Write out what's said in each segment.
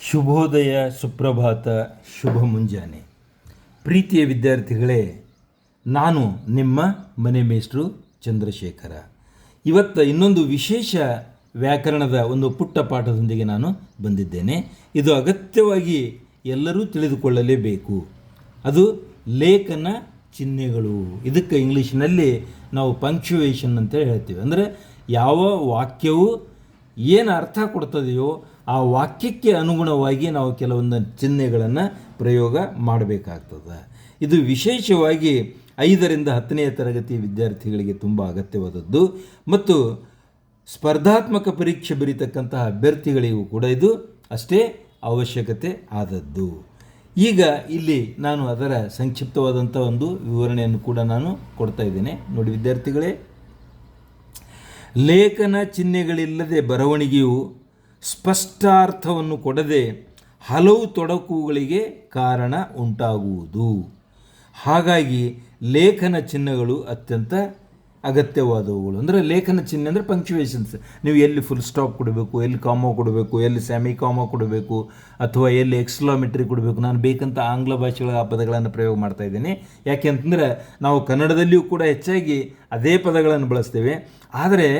ಶುಭೋದಯ, ಸುಪ್ರಭಾತ, ಶುಭ ಮುಂಜಾನೆ. ಪ್ರೀತಿಯ ವಿದ್ಯಾರ್ಥಿಗಳೇ, ನಾನು ನಿಮ್ಮ ಮನೆ ಮೇಷ್ಟ್ರು ಚಂದ್ರಶೇಖರ. ಇವತ್ತು ಇನ್ನೊಂದು ವಿಶೇಷ ವ್ಯಾಕರಣದ ಒಂದು ಪುಟ್ಟ ಪಾಠದೊಂದಿಗೆ ನಾನು ಬಂದಿದ್ದೇನೆ. ಇದು ಅಗತ್ಯವಾಗಿ ಎಲ್ಲರೂ ತಿಳಿದುಕೊಳ್ಳಲೇಬೇಕು. ಅದು ಲೇಖನ ಚಿಹ್ನೆಗಳು. ಇದಕ್ಕೆ ಇಂಗ್ಲೀಷ್ನಲ್ಲಿ ನಾವು ಪಂಕ್ಚುವೇಷನ್ ಅಂತ ಹೇಳ್ತೀವಿ. ಅಂದರೆ ಯಾವ ವಾಕ್ಯವು ಏನು ಅರ್ಥ ಕೊಡ್ತದೆಯೋ ಆ ವಾಕ್ಯಕ್ಕೆ ಅನುಗುಣವಾಗಿ ನಾವು ಕೆಲವೊಂದು ಚಿಹ್ನೆಗಳನ್ನು ಪ್ರಯೋಗ ಮಾಡಬೇಕಾಗ್ತದೆ. ಇದು ವಿಶೇಷವಾಗಿ ಐದರಿಂದ ಹತ್ತನೆಯ ತರಗತಿ ವಿದ್ಯಾರ್ಥಿಗಳಿಗೆ ತುಂಬ ಅಗತ್ಯವಾದದ್ದು. ಮತ್ತು ಸ್ಪರ್ಧಾತ್ಮಕ ಪರೀಕ್ಷೆ ಬರೀತಕ್ಕಂತಹ ಅಭ್ಯರ್ಥಿಗಳಿಗೂ ಕೂಡ ಇದು ಅಷ್ಟೇ ಅವಶ್ಯಕತೆ ಆದದ್ದು. ಈಗ ಇಲ್ಲಿ ನಾನು ಅದರ ಸಂಕ್ಷಿಪ್ತವಾದಂಥ ಒಂದು ವಿವರಣೆಯನ್ನು ಕೂಡ ನಾನು ಕೊಡ್ತಾ ಇದ್ದೇನೆ. ನೋಡಿ ವಿದ್ಯಾರ್ಥಿಗಳೇ, ಲೇಖನ ಚಿಹ್ನೆಗಳಿಲ್ಲದೆ ಬರವಣಿಗೆಯು ಸ್ಪಷ್ಟಾರ್ಥವನ್ನು ಕೊಡದೆ ಹಲವು ತೊಡಕುಗಳಿಗೆ ಕಾರಣ ಉಂಟಾಗುವುದು. ಹಾಗಾಗಿ ಲೇಖನ ಚಿಹ್ನೆಗಳು ಅತ್ಯಂತ ಅಗತ್ಯವಾದವುಗಳು. ಅಂದರೆ ಲೇಖನ ಚಿಹ್ನೆ ಅಂದರೆ ಪಂಕ್ಚುವೇಷನ್ಸ್ ನೀವು ಎಲ್ಲಿ ಫುಲ್ ಸ್ಟಾಪ್ ಕೊಡಬೇಕು, ಎಲ್ಲಿ ಕಾಮ ಕೊಡಬೇಕು, ಎಲ್ಲಿ ಸ್ಯಾಮಿ ಕಾಮ ಕೊಡಬೇಕು, ಅಥವಾ ಎಲ್ಲಿ ಎಕ್ಸ್ಲೋಮೆಟ್ರಿ ಕೊಡಬೇಕು. ನಾನು ಬೇಕಂತ ಆಂಗ್ಲ ಭಾಷೆಗಳ ಆ ಪದಗಳನ್ನು ಪ್ರಯೋಗ ಮಾಡ್ತಾ ಇದ್ದೀನಿ. ಯಾಕೆ ಅಂತಂದರೆ ನಾವು ಕನ್ನಡದಲ್ಲಿಯೂ ಕೂಡ ಹೆಚ್ಚಾಗಿ ಅದೇ ಪದಗಳನ್ನು ಬಳಸ್ತೇವೆ. ಆದರೆ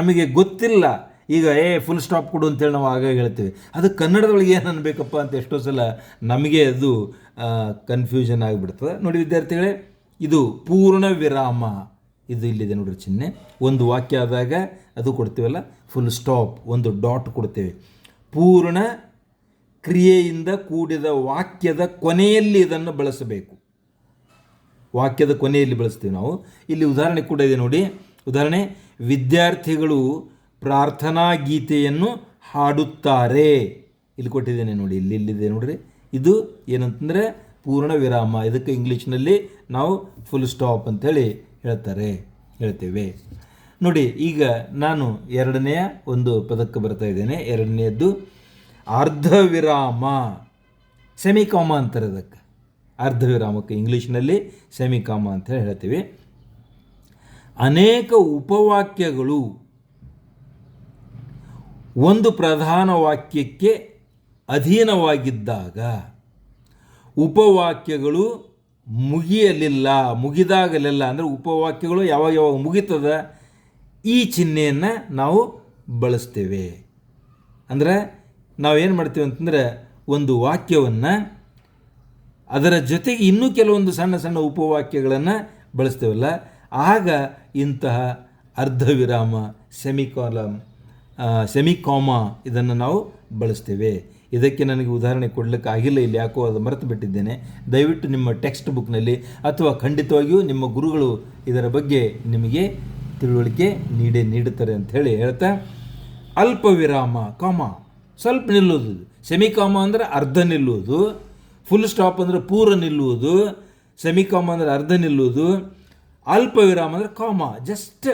ನಮಗೆ ಗೊತ್ತಿಲ್ಲ ಈಗ, ಏ ಫುಲ್ ಸ್ಟಾಪ್ ಕೊಡು ಅಂತೇಳಿ ನಾವು ಆಗ ಹೇಳ್ತೇವೆ. ಅದು ಕನ್ನಡದೊಳಗೆ ಏನು ಅನ್ಬೇಕಪ್ಪ ಅಂತ ಎಷ್ಟೋ ಸಲ ನಮಗೆ ಅದು ಕನ್ಫ್ಯೂಷನ್ ಆಗಿಬಿಡ್ತದೆ. ನೋಡಿ ವಿದ್ಯಾರ್ಥಿಗಳೇ, ಇದು ಪೂರ್ಣ ವಿರಾಮ. ಇದು ಇಲ್ಲಿದೆ ನೋಡ್ರಿ ಚಿಹ್ನೆ. ಒಂದು ವಾಕ್ಯ ಆದಾಗ ಅದು ಕೊಡ್ತೀವಲ್ಲ ಫುಲ್ ಸ್ಟಾಪ್ ಒಂದು ಡಾಟ್ ಕೊಡ್ತೇವೆ. ಪೂರ್ಣ ಕ್ರಿಯೆಯಿಂದ ಕೂಡಿದ ವಾಕ್ಯದ ಕೊನೆಯಲ್ಲಿ ಇದನ್ನು ಬಳಸಬೇಕು. ವಾಕ್ಯದ ಕೊನೆಯಲ್ಲಿ ಬಳಸ್ತೀವಿ ನಾವು. ಇಲ್ಲಿ ಉದಾಹರಣೆ ಕೂಡ ಇದೆ ನೋಡಿ. ಉದಾಹರಣೆ, ವಿದ್ಯಾರ್ಥಿಗಳು ಪ್ರಾರ್ಥನಾ ಗೀತೆಯನ್ನು ಹಾಡುತ್ತಾರೆ. ಇಲ್ಲಿ ಕೊಟ್ಟಿದ್ದೇನೆ ನೋಡಿ, ಇಲ್ಲಿ ಇಲ್ಲಿದೆ ನೋಡಿರಿ. ಇದು ಏನಂತಂದರೆ ಪೂರ್ಣ ವಿರಾಮ. ಇದಕ್ಕೆ ಇಂಗ್ಲೀಷ್ನಲ್ಲಿ ನಾವು ಫುಲ್ ಸ್ಟಾಪ್ ಅಂಥೇಳಿ ಹೇಳ್ತಾರೆ, ಹೇಳ್ತೇವೆ. ನೋಡಿ, ಈಗ ನಾನು ಎರಡನೆಯ ಒಂದು ಪದಕ್ಕೆ ಬರ್ತಾ ಇದ್ದೇನೆ. ಎರಡನೆಯದ್ದು ಅರ್ಧ ವಿರಾಮ, ಸೆಮಿಕಾಮ ಅಂತಾರೆ ಅದಕ್ಕೆ. ಅರ್ಧ ವಿರಾಮಕ್ಕೆ ಇಂಗ್ಲೀಷ್ನಲ್ಲಿ ಸೆಮಿಕಾಮ ಅಂತ ಹೇಳಿ ಹೇಳ್ತೀವಿ. ಅನೇಕ ಉಪವಾಕ್ಯಗಳು ಒಂದು ಪ್ರಧಾನ ವಾಕ್ಯಕ್ಕೆ ಅಧೀನವಾಗಿದ್ದಾಗ ಉಪವಾಕ್ಯಗಳು ಮುಗಿಯಲಿಲ್ಲ, ಮುಗಿದಾಗಲಿಲ್ಲ. ಅಂದರೆ ಉಪವಾಕ್ಯಗಳು ಯಾವಾಗ ಯಾವಾಗ ಮುಗಿತದ? ಈ ಚಿಹ್ನೆಯನ್ನು ನಾವು ಬಳಸ್ತೇವೆ. ಅಂದರೆ ನಾವೇನು ಮಾಡ್ತೀವಿ ಅಂತಂದರೆ ಒಂದು ವಾಕ್ಯವನ್ನು ಅದರ ಜೊತೆಗೆ ಇನ್ನೂ ಕೆಲವೊಂದು ಸಣ್ಣ ಸಣ್ಣ ಉಪವಾಕ್ಯಗಳನ್ನು ಬಳಸ್ತೇವಲ್ಲ. ಆಗ ಇಂತಹ ಅರ್ಧ ವಿರಾಮ ಸೆಮಿಕಾಲಮ್ ಸೆಮಿಕಾಮ ಇದನ್ನು ನಾವು ಬಳಸ್ತೇವೆ. ಇದಕ್ಕೆ ನನಗೆ ಉದಾಹರಣೆ ಕೊಡಲಿಕ್ಕೆ ಆಗಿಲ್ಲ, ಇಲ್ಲಿ ಯಾಕೋ ಅದು ಮರೆತು ಬಿಟ್ಟಿದ್ದೇನೆ ದಯವಿಟ್ಟು ನಿಮ್ಮ ಟೆಕ್ಸ್ಟ್ ಬುಕ್ನಲ್ಲಿ ಅಥವಾ ಖಂಡಿತವಾಗಿಯೂ ನಿಮ್ಮ ಗುರುಗಳು ಇದರ ಬಗ್ಗೆ ನಿಮಗೆ ತಿಳುವಳಿಕೆ ನೀಡೇ ನೀಡುತ್ತಾರೆ ಅಂತ ಹೇಳಿ ಹೇಳ್ತಾ, ಅಲ್ಪ ವಿರಾಮ, ಕಾಮ, ಸ್ವಲ್ಪ ನಿಲ್ಲುವುದು. ಸೆಮಿಕಾಮ ಅಂದರೆ ಅರ್ಧ ನಿಲ್ಲುವುದು ಫುಲ್ ಸ್ಟಾಪ್ ಅಂದರೆ ಪೂರ ನಿಲ್ಲುವುದು, ಸೆಮಿಕಾಮ ಅಂದರೆ ಅರ್ಧ ನಿಲ್ಲುವುದು, ಅಲ್ಪ ವಿರಾಮ ಅಂದರೆ ಕಾಮ ಜಸ್ಟ್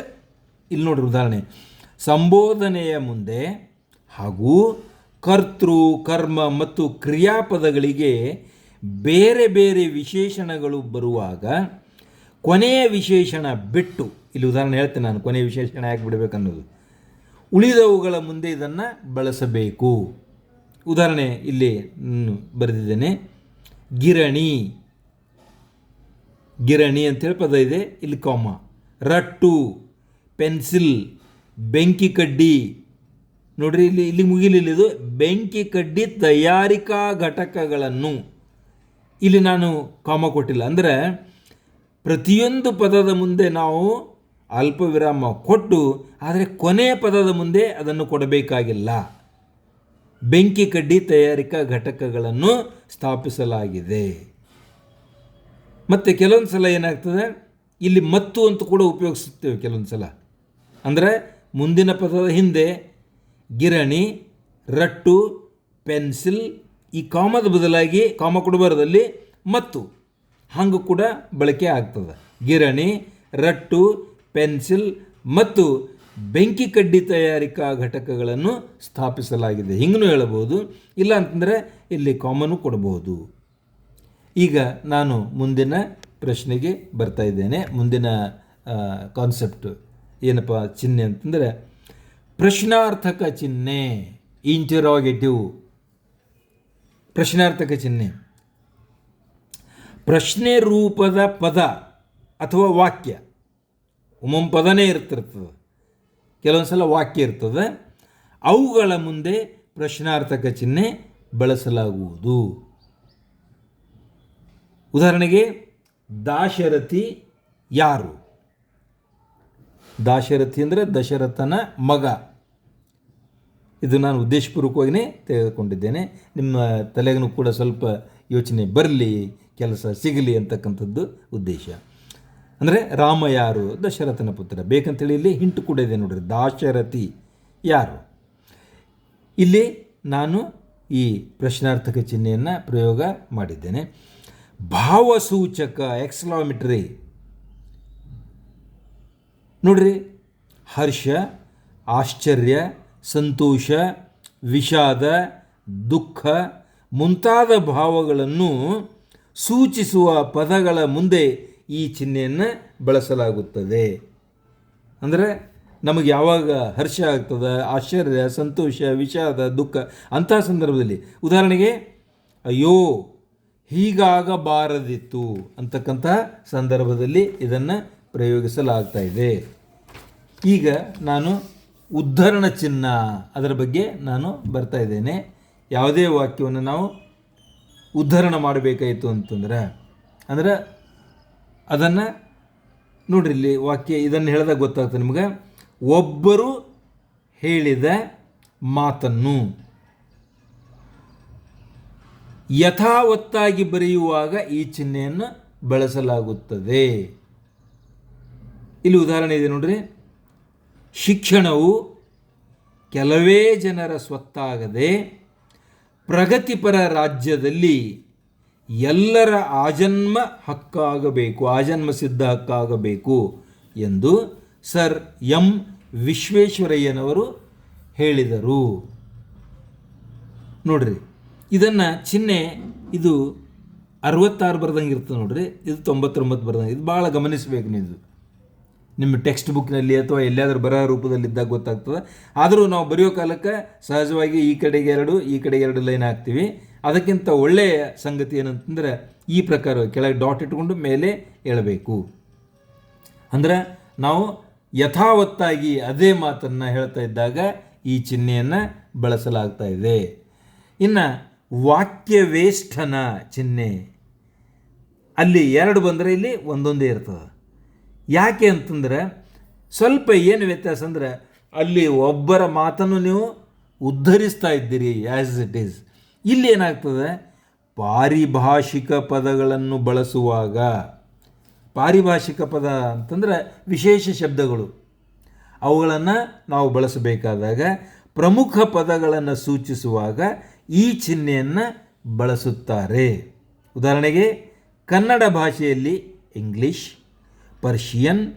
ಇಲ್ಲಿ ನೋಡ್ರಿ ಉದಾಹರಣೆ. ಸಂಬೋಧನೆಯ ಮುಂದೆ ಹಾಗೂ ಕರ್ತೃ, ಕರ್ಮ ಮತ್ತು ಕ್ರಿಯಾಪದಗಳಿಗೆ ಬೇರೆ ಬೇರೆ ವಿಶೇಷಣಗಳು ಬರುವಾಗ ಕೊನೆಯ ವಿಶೇಷಣ ಬಿಟ್ಟು, ಇಲ್ಲಿ ಉದಾಹರಣೆ ಹೇಳ್ತೇನೆ ನಾನು, ಕೊನೆಯ ವಿಶೇಷಣ ಯಾಕೆ ಬಿಡಬೇಕನ್ನೋದು ಉಳಿದವುಗಳ ಮುಂದೆ ಇದನ್ನು ಬಳಸಬೇಕು. ಉದಾಹರಣೆ ಇಲ್ಲಿ ಬರೆದಿದ್ದೇನೆ. ಗಿರಣಿ. ಗಿರಣಿ ಅಂತೇಳಿ ಪದ ಇದೆ. ಇಲ್ಲಿ ಕಾಮ ರಟ್ಟು. ಪೆನ್ಸಿಲ್ ಬೆಂಕಿ ಕಡ್ಡಿ. ನೋಡ್ರಿ ಇಲ್ಲಿ ಇಲ್ಲಿ ಮುಗಿಲಿಲ್ಲ ಇದು. ಬೆಂಕಿ ಕಡ್ಡಿ ತಯಾರಿಕಾ ಘಟಕಗಳನ್ನು ಇಲ್ಲಿ ನಾನು ಕಾಮ ಕೊಟ್ಟಿಲ್ಲ. ಅಂದರೆ ಪ್ರತಿಯೊಂದು ಪದದ ಮುಂದೆ ನಾವು ಅಲ್ಪ ವಿರಾಮ ಕೊಟ್ಟು, ಆದರೆ ಕೊನೆಯ ಪದದ ಮುಂದೆ ಅದನ್ನು ಕೊಡಬೇಕಾಗಿಲ್ಲ. ಬೆಂಕಿ ಕಡ್ಡಿ ತಯಾರಿಕಾ ಘಟಕಗಳನ್ನು ಸ್ಥಾಪಿಸಲಾಗಿದೆ. ಮತ್ತು ಕೆಲವೊಂದು ಸಲ ಏನಾಗ್ತದೆ? ಇಲ್ಲಿ ಮತ್ತು ಅಂತ ಕೂಡ ಉಪಯೋಗಿಸುತ್ತೇವೆ ಕೆಲವೊಂದು ಸಲ ಅಂದರೆ ಮುಂದಿನ ಪದದ ಹಿಂದೆ ಗಿರಣಿ, ರಟ್ಟು, ಪೆನ್ಸಿಲ್, ಈ ಕಾಮದ ಬದಲಾಗಿ ಕಾಮ ಕೊಡಬಾರದಲ್ಲಿ ಮತ್ತು. ಹಂಗೆ ಕೂಡ ಬಳಕೆ ಆಗ್ತದೆ. ಗಿರಣಿ, ರಟ್ಟು, ಪೆನ್ಸಿಲ್ ಮತ್ತು ಬೆಂಕಿ ಕಡ್ಡಿ ತಯಾರಿಕಾ ಘಟಕಗಳನ್ನು ಸ್ಥಾಪಿಸಲಾಗಿದೆ. ಹಿಂಗೂ ಹೇಳಬಹುದು. ಇಲ್ಲ ಅಂತಂದರೆ ಇಲ್ಲಿ ಕಾಮನು ಕೊಡಬಹುದು. ಈಗ ನಾನು ಮುಂದಿನ ಪ್ರಶ್ನೆಗೆ ಬರ್ತಾ ಇದ್ದೇನೆ. ಮುಂದಿನ ಕಾನ್ಸೆಪ್ಟ್ ಏನಪ್ಪ ಚಿಹ್ನೆ ಅಂತಂದರೆ ಪ್ರಶ್ನಾರ್ಥಕ ಚಿಹ್ನೆ ಇಂಟರೋಗೇಟಿವ್ ಪ್ರಶ್ನಾರ್ಥಕ ಚಿಹ್ನೆ. ಪ್ರಶ್ನೆ ರೂಪದ ಪದ ಅಥವಾ ವಾಕ್ಯ. ಒಮ್ಮೊಮ್ಮೆ ಪದನೇ ಇರ್ತಿರ್ತದೆ. ಕೆಲವೊಂದು ಸಲ ವಾಕ್ಯ ಇರ್ತದೆ. ಅವುಗಳ ಮುಂದೆ ಪ್ರಶ್ನಾರ್ಥಕ ಚಿಹ್ನೆ ಬಳಸಲಾಗುವುದು. ಉದಾಹರಣೆಗೆ ದಾಶರಥಿ ಯಾರು? ದಾಶರಥಿ ಅಂದರೆ ದಶರಥನ ಮಗ. ಇದು ನಾನು ಉದ್ದೇಶಪೂರ್ವಕವಾಗಿಯೇ ತೆಗೆದುಕೊಂಡಿದ್ದೇನೆ. ನಿಮ್ಮ ತಲೆಗೂ ಕೂಡ ಸ್ವಲ್ಪ ಯೋಚನೆ ಬರಲಿ, ಕೆಲಸ ಸಿಗಲಿ ಅಂತಕ್ಕಂಥದ್ದು ಉದ್ದೇಶ. ಅಂದರೆ ರಾಮ ಯಾರು, ದಶರಥನ ಪುತ್ರ. ಬೇಕಂತೇಳಿ ಇಲ್ಲಿ ಹಿಂಟು ಕೂಡ ಇದೆ ನೋಡ್ರಿ. ದಾಶರಥಿ ಯಾರು? ಇಲ್ಲಿ ನಾನು ಈ ಪ್ರಶ್ನಾರ್ಥಕ ಚಿಹ್ನೆಯನ್ನು ಪ್ರಯೋಗ ಮಾಡಿದ್ದೇನೆ. ಭಾವಸೂಚಕ, ಎಕ್ಸ್ಲಾಮಿಟ್ರಿ. ನೋಡ್ರಿ, ಹರ್ಷ, ಆಶ್ಚರ್ಯ, ಸಂತೋಷ, ವಿಷಾದ, ದುಃಖ ಮುಂತಾದ ಭಾವಗಳನ್ನು ಸೂಚಿಸುವ ಪದಗಳ ಮುಂದೆ ಈ ಚಿಹ್ನೆಯನ್ನು ಬಳಸಲಾಗುತ್ತದೆ. ಅಂದರೆ ನಮಗೆ ಯಾವಾಗ ಹರ್ಷ ಆಗ್ತದೆ, ಆಶ್ಚರ್ಯ, ಸಂತೋಷ, ವಿಷಾದ, ದುಃಖ ಅಂತಹ ಸಂದರ್ಭದಲ್ಲಿ ಉದಾಹರಣೆಗೆ, ಅಯ್ಯೋ, ಹೀಗಾಗಬಾರದಿತ್ತು ಅಂತಕ್ಕಂತಹ ಸಂದರ್ಭದಲ್ಲಿ ಇದನ್ನು ಪ್ರಯೋಗಿಸಲಾಗ್ತಾ ಇದೆ ಈಗ ನಾನು ಉದ್ಧರಣ ಚಿಹ್ನ ಅದರ ಬಗ್ಗೆ ನಾನು ಬರ್ತಾ ಇದ್ದೇನೆ ಯಾವುದೇ ವಾಕ್ಯವನ್ನು ನಾವು ಉದ್ಧರಣ ಮಾಡಬೇಕಾಯಿತು ಅಂತಂದ್ರೆ, ಅಂದ್ರೆ ಅದನ್ನು ನೋಡ್ರಿ ಇಲ್ಲಿ ವಾಕ್ಯ ಇದನ್ನು ಹೇಳಿದಾಗ ಗೊತ್ತಾಗ್ತದೆ ನಿಮಗೆ. ಒಬ್ಬರು ಹೇಳಿದ ಮಾತನ್ನು ಯಥಾವತ್ತಾಗಿ ಬರೆಯುವಾಗ ಈ ಚಿಹ್ನೆಯನ್ನು ಬಳಸಲಾಗುತ್ತದೆ. ಇಲ್ಲಿ ಉದಾಹರಣೆ ಇದೆ ನೋಡ್ರಿ. ಶಿಕ್ಷಣವು ಕೆಲವೇ ಜನರ ಸ್ವತ್ತಾಗದೆ ಪ್ರಗತಿಪರ ರಾಜ್ಯದಲ್ಲಿ ಎಲ್ಲರ ಆಜನ್ಮ ಹಕ್ಕಾಗಬೇಕು, ಆಜನ್ಮ ಸಿದ್ಧ ಹಕ್ಕಾಗಬೇಕು ಎಂದು ಸರ್ ಎಂ ವಿಶ್ವೇಶ್ವರಯ್ಯನವರು ಹೇಳಿದರು. ನೋಡ್ರಿ, ಇದನ್ನು ಚಿಹ್ನೆ ಇದು ಅರವತ್ತಾರು ಬರ್ದಂಗೆ ಇರ್ತದೆ ನೋಡ್ರಿ, ಇದು ತೊಂಬತ್ತೊಂಬತ್ತು ಬರ್ದಂಗೆ, ಇದು ಭಾಳ ಗಮನಿಸಬೇಕು ನೀವು. ನಿಮ್ಮ ಟೆಕ್ಸ್ಟ್ ಬುಕ್ನಲ್ಲಿ ಅಥವಾ ಎಲ್ಲಿಯಾದ್ರೂ ಬರಹ ರೂಪದಲ್ಲಿದ್ದಾಗ ಗೊತ್ತಾಗ್ತದೆ. ಆದರೂ ನಾವು ಬರೆಯೋ ಕಾಲಕ್ಕೆ ಸಹಜವಾಗಿ ಈ ಕಡೆಗೆ ಎರಡು, ಈ ಕಡೆಗೆ ಎರಡು ಲೈನ್ ಹಾಕ್ತೀವಿ. ಅದಕ್ಕಿಂತ ಒಳ್ಳೆಯ ಸಂಗತಿ ಏನಂತಂದರೆ ಈ ಪ್ರಕಾರ ಕೆಳಗೆ ಡಾಟ್ ಇಟ್ಕೊಂಡು ಮೇಲೆ ಹೇಳಬೇಕು. ಅಂದ್ರೆ ನಾವು ಯಥಾವತ್ತಾಗಿ ಅದೇ ಮಾತನ್ನು ಹೇಳ್ತಾ ಇದ್ದಾಗ ಈ ಚಿಹ್ನೆಯನ್ನು ಬಳಸಲಾಗ್ತಾ ಇದೆ. ಇನ್ನು ವಾಕ್ಯವೇಷ್ಠನ ಚಿಹ್ನೆ. ಅಲ್ಲಿ ಎರಡು ಬಂದರೆ ಇಲ್ಲಿ ಒಂದೊಂದೇ ಇರ್ತದೆ. ಯಾಕೆ ಅಂತಂದ್ರೆ ಸ್ವಲ್ಪ ಏನು ವ್ಯತ್ಯಾಸ ಅಂದರೆ ಅಲ್ಲಿ ಒಬ್ಬರ ಮಾತನ್ನು ನೀವು ಉದ್ಧರಿಸ್ತಾ ಇದ್ದೀರಿ ಆ್ಯಸ್ ಇಟ್ ಈಸ್ ಇಲ್ಲಿ ಏನಾಗ್ತದೆ? ಪಾರಿಭಾಷಿಕ ಪದಗಳನ್ನು ಬಳಸುವಾಗ, ಪಾರಿಭಾಷಿಕ ಪದ ಅಂತಂದ್ರೆ ವಿಶೇಷ ಶಬ್ದಗಳು. ಅವುಗಳನ್ನು ನಾವು ಬಳಸಬೇಕಾದಾಗ ಪ್ರಮುಖ ಪದಗಳನ್ನು ಸೂಚಿಸುವಾಗ ಈ ಚಿಹ್ನೆಯನ್ನು ಬಳಸುತ್ತಾರೆ. ಉದಾಹರಣೆಗೆ ಕನ್ನಡ ಭಾಷೆಯಲ್ಲಿ ಇಂಗ್ಲಿಷ್ ಪರ್ಷಿಯನ್,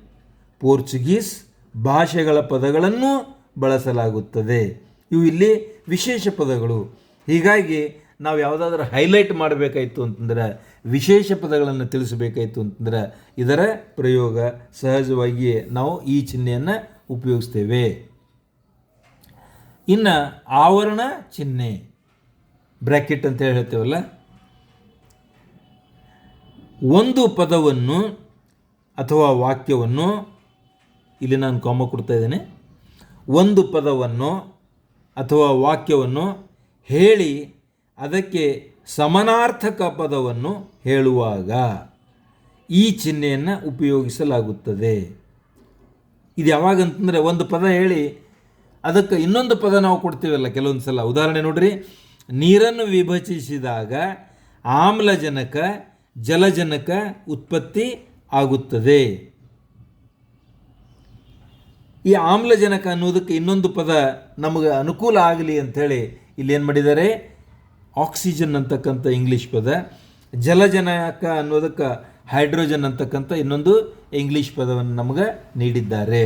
ಪೋರ್ಚುಗೀಸ್ ಭಾಷೆಗಳ ಪದಗಳನ್ನು ಬಳಸಲಾಗುತ್ತದೆ. ಇವು ಇಲ್ಲಿ ವಿಶೇಷ ಪದಗಳು. ಹೀಗಾಗಿ ನಾವು ಯಾವುದಾದ್ರೂ ಹೈಲೈಟ್ ಮಾಡಬೇಕಾಯಿತು ಅಂತಂದ್ರೆ, ವಿಶೇಷ ಪದಗಳನ್ನು ತಿಳಿಸಬೇಕಾಯಿತು ಅಂತಂದ್ರೆ, ಇದರ ಪ್ರಯೋಗ ಸಹಜವಾಗಿಯೇ ನಾವು ಈ ಚಿಹ್ನೆಯನ್ನು ಉಪಯೋಗಿಸ್ತೇವೆ. ಇನ್ನು ಆವರಣ ಚಿಹ್ನೆ, ಬ್ರ್ಯಾಕೆಟ್ ಅಂತ ಹೇಳಿ ಹೇಳ್ತೇವಲ್ಲ? ಒಂದು ಪದವನ್ನು ಅಥವಾ ವಾಕ್ಯವನ್ನು ಇಲ್ಲಿ ನಾನು ಕಾಮ ಕೊಡ್ತಾ ಇದ್ದೇನೆ. ಒಂದು ಪದವನ್ನು ಅಥವಾ ವಾಕ್ಯವನ್ನು ಹೇಳಿ ಅದಕ್ಕೆ ಸಮನಾರ್ಥಕ ಪದವನ್ನು ಹೇಳುವಾಗ ಈ ಚಿಹ್ನೆಯನ್ನು ಉಪಯೋಗಿಸಲಾಗುತ್ತದೆ. ಇದು ಯಾವಾಗ ಅಂತಂದರೆ ಒಂದು ಪದ ಹೇಳಿ ಅದಕ್ಕೆ ಇನ್ನೊಂದು ಪದ ನಾವು ಕೊಡ್ತೀವಲ್ಲ ಕೆಲವೊಂದು ಸಲ. ಉದಾಹರಣೆ ನೋಡ್ರಿ, ನೀರನ್ನು ವಿಭಜಿಸಿದಾಗ ಆಮ್ಲಜನಕ, ಜಲಜನಕ ಉತ್ಪತ್ತಿ ಆಗುತ್ತದೆ. ಈ ಆಮ್ಲಜನಕ ಅನ್ನೋದಕ್ಕೆ ಇನ್ನೊಂದು ಪದ ನಮಗೆ ಅನುಕೂಲ ಆಗಲಿ ಅಂಥೇಳಿ ಏನು ಮಾಡಿದ್ದಾರೆ? ಆಕ್ಸಿಜನ್ ಅಂತಕ್ಕಂಥ ಇಂಗ್ಲೀಷ್ ಪದ. ಜಲಜನಕ ಅನ್ನೋದಕ್ಕೆ ಹೈಡ್ರೋಜನ್ ಅಂತಕ್ಕಂಥ ಇನ್ನೊಂದು ಇಂಗ್ಲೀಷ್ ಪದವನ್ನು ನಮಗೆ ನೀಡಿದ್ದಾರೆ.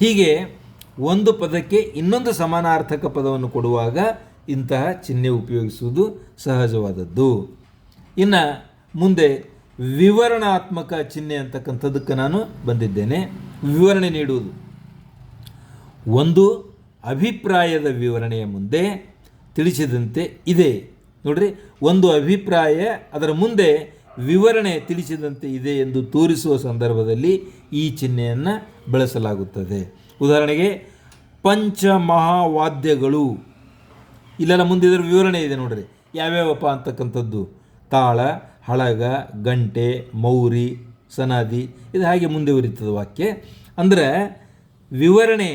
ಹೀಗೆ ಒಂದು ಪದಕ್ಕೆ ಇನ್ನೊಂದು ಸಮಾನಾರ್ಥಕ ಪದವನ್ನು ಕೊಡುವಾಗ ಇಂತಹ ಚಿಹ್ನೆ ಉಪಯೋಗಿಸುವುದು ಸಹಜವಾದದ್ದು. ಇನ್ನು ಮುಂದೆ ವಿವರಣಾತ್ಮಕ ಚಿಹ್ನೆ ಅಂತಕ್ಕಂಥದ್ದಕ್ಕೆ ನಾನು ಬಂದಿದ್ದೇನೆ. ವಿವರಣೆ ನೀಡುವುದು. ಒಂದು, ಅಭಿಪ್ರಾಯದ ವಿವರಣೆಯ ಮುಂದೆ ತಿಳಿಸಿದಂತೆ ಇದೆ. ನೋಡ್ರಿ, ಒಂದು ಅಭಿಪ್ರಾಯ, ಅದರ ಮುಂದೆ ವಿವರಣೆ ತಿಳಿಸಿದಂತೆ ಇದೆ ಎಂದು ತೋರಿಸುವ ಸಂದರ್ಭದಲ್ಲಿ ಈ ಚಿಹ್ನೆಯನ್ನು ಬಳಸಲಾಗುತ್ತದೆ. ಉದಾಹರಣೆಗೆ, ಪಂಚಮಹಾವಾದ್ಯಗಳು. ಇಲ್ಲೆಲ್ಲ ಮುಂದೆ ಇದರ ವಿವರಣೆ ಇದೆ ನೋಡ್ರಿ. ಯಾವ್ಯಾವಪ್ಪ ಅಂತಕ್ಕಂಥದ್ದು? ತಾಳ, ಹಳಗ, ಗಂಟೆ, ಮೌರಿ, ಸನಾದಿ ಇದು ಹಾಗೆ ಮುಂದೆ ಉರಿತದೆ ವಾಕ್ಯ. ಅಂದರೆ ವಿವರಣೆ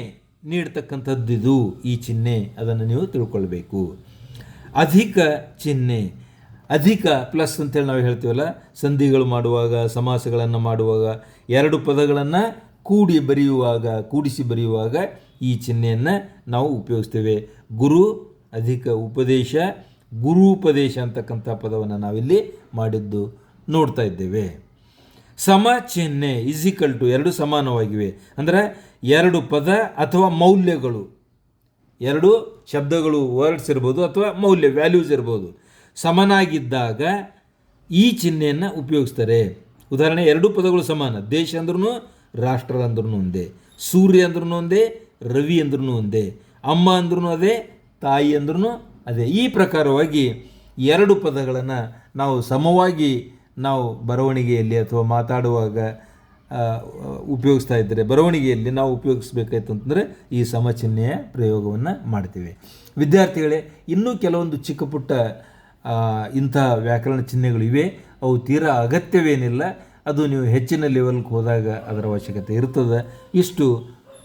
ನೀಡ್ತಕ್ಕಂಥದ್ದು ಇದು, ಈ ಚಿಹ್ನೆ, ಅದನ್ನು ನೀವು ತಿಳ್ಕೊಳ್ಬೇಕು. ಅಧಿಕ ಚಿಹ್ನೆ, ಅಧಿಕ ಪ್ಲಸ್ ಅಂತೇಳಿ ನಾವು ಹೇಳ್ತೀವಲ್ಲ, ಸಂಧಿಗಳು ಮಾಡುವಾಗ, ಸಮಾಸಗಳನ್ನು ಮಾಡುವಾಗ, ಎರಡು ಪದಗಳನ್ನು ಕೂಡಿ ಬರೆಯುವಾಗ, ಕೂಡಿಸಿ ಬರೆಯುವಾಗ ಈ ಚಿಹ್ನೆಯನ್ನು ನಾವು ಉಪಯೋಗಿಸ್ತೇವೆ. ಗುರು, ಅಧಿಕ ಉಪದೇಶ ಗುರೂಪದೇಶ ಅಂತಕ್ಕಂಥ ಪದವನ್ನು ನಾವಿಲ್ಲಿ ಮಾಡಿದ್ದು ನೋಡ್ತಾ ಇದ್ದೇವೆ. ಸಮ, ಚಿಹ್ನೆ ಇಸಿಕಲ್ ಟು ಎರಡು ಸಮಾನವಾಗಿವೆ. ಅಂದರೆ ಎರಡು ಪದ ಅಥವಾ ಮೌಲ್ಯಗಳು. ಎರಡು ಶಬ್ದಗಳು ವರ್ಡ್ಸ್ ಇರ್ಬೋದು ಅಥವಾ ಮೌಲ್ಯ ವ್ಯಾಲ್ಯೂಸ್ ಇರ್ಬೋದು. ಸಮನಾಗಿದ್ದಾಗ ಈ ಚಿಹ್ನೆಯನ್ನು ಉಪಯೋಗಿಸ್ತಾರೆ. ಉದಾಹರಣೆ, ಎರಡು ಪದಗಳು ಸಮಾನ. ದೇಶ ಅಂದ್ರೂ ರಾಷ್ಟ್ರ ಅಂದ್ರೂ ಒಂದೇ. ಸೂರ್ಯ ಅಂದ್ರೂ ಒಂದೇ, ರವಿ ಅಂದ್ರೂ ಒಂದೇ. ಅಮ್ಮ ಅಂದ್ರೂ ಅದೇ, ತಾಯಿ ಅಂದ್ರೂ ಅದೇ ಈ ಪ್ರಕಾರವಾಗಿ ಎರಡು ಪದಗಳನ್ನು ನಾವು ಸಮವಾಗಿ ನಾವು ಬರವಣಿಗೆಯಲ್ಲಿ ಅಥವಾ ಮಾತಾಡುವಾಗ ಉಪಯೋಗಿಸ್ತಾ ಇದ್ದರೆ, ಬರವಣಿಗೆಯಲ್ಲಿ ನಾವು ಉಪಯೋಗಿಸ್ಬೇಕಾಯ್ತು ಅಂತಂದರೆ ಈ ಸಮಚಿಹ್ನೆಯ ಪ್ರಯೋಗವನ್ನು ಮಾಡ್ತೀವಿ. ವಿದ್ಯಾರ್ಥಿಗಳೇ, ಇನ್ನೂ ಕೆಲವೊಂದು ಚಿಕ್ಕ ಪುಟ್ಟ ಇಂಥ ವ್ಯಾಕರಣ ಚಿಹ್ನೆಗಳಿವೆ ಅವು ತೀರಾ ಅಗತ್ಯವೇನಿಲ್ಲ. ಅದು ನೀವು ಹೆಚ್ಚಿನ ಲೆವೆಲ್ಗೆ ಹೋದಾಗ ಅದರ ಅವಶ್ಯಕತೆ ಇರ್ತದೆ. ಇಷ್ಟು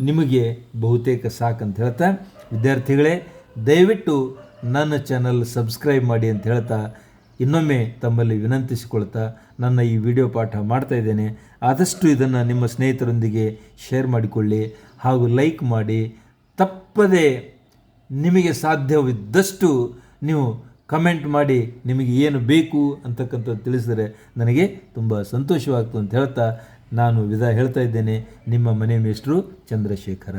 ನಿಮಗೆ ಬಹುತೇಕ ಸಾಕಂತ ಹೇಳ್ತಾ, ವಿದ್ಯಾರ್ಥಿಗಳೇ, ದಯವಿಟ್ಟು ನನ್ನ ಚಾನಲ್ ಸಬ್ಸ್ಕ್ರೈಬ್ ಮಾಡಿ ಅಂತ ಹೇಳ್ತಾ ಇನ್ನೊಮ್ಮೆ ತಮ್ಮಲ್ಲಿ ವಿನಂತಿಸಿಕೊಳ್ತಾ ನನ್ನ ಈ ವಿಡಿಯೋ ಪಾಠ ಮಾಡ್ತಾ ಇದ್ದೇನೆ. ಆದಷ್ಟು ಇದನ್ನು ನಿಮ್ಮ ಸ್ನೇಹಿತರೊಂದಿಗೆ ಶೇರ್ ಮಾಡಿಕೊಳ್ಳಿ ಹಾಗೂ ಲೈಕ್ ಮಾಡಿ. ತಪ್ಪದೇ ನಿಮಗೆ ಸಾಧ್ಯವಿದ್ದಷ್ಟು ನೀವು ಕಮೆಂಟ್ ಮಾಡಿ ನಿಮಗೆ ಏನು ಬೇಕು ಅಂತಕ್ಕಂಥದ್ದು ತಿಳಿಸಿದರೆ ನನಗೆ ತುಂಬ ಸಂತೋಷವಾಗ್ತು ಅಂತ ಹೇಳ್ತಾ ನಾನು ವಿಧ ಹೇಳ್ತಾ ಇದ್ದೇನೆ. ನಿಮ್ಮ ಮನೆ ಮೇಷ್ಟ್ರು ಚಂದ್ರಶೇಖರ.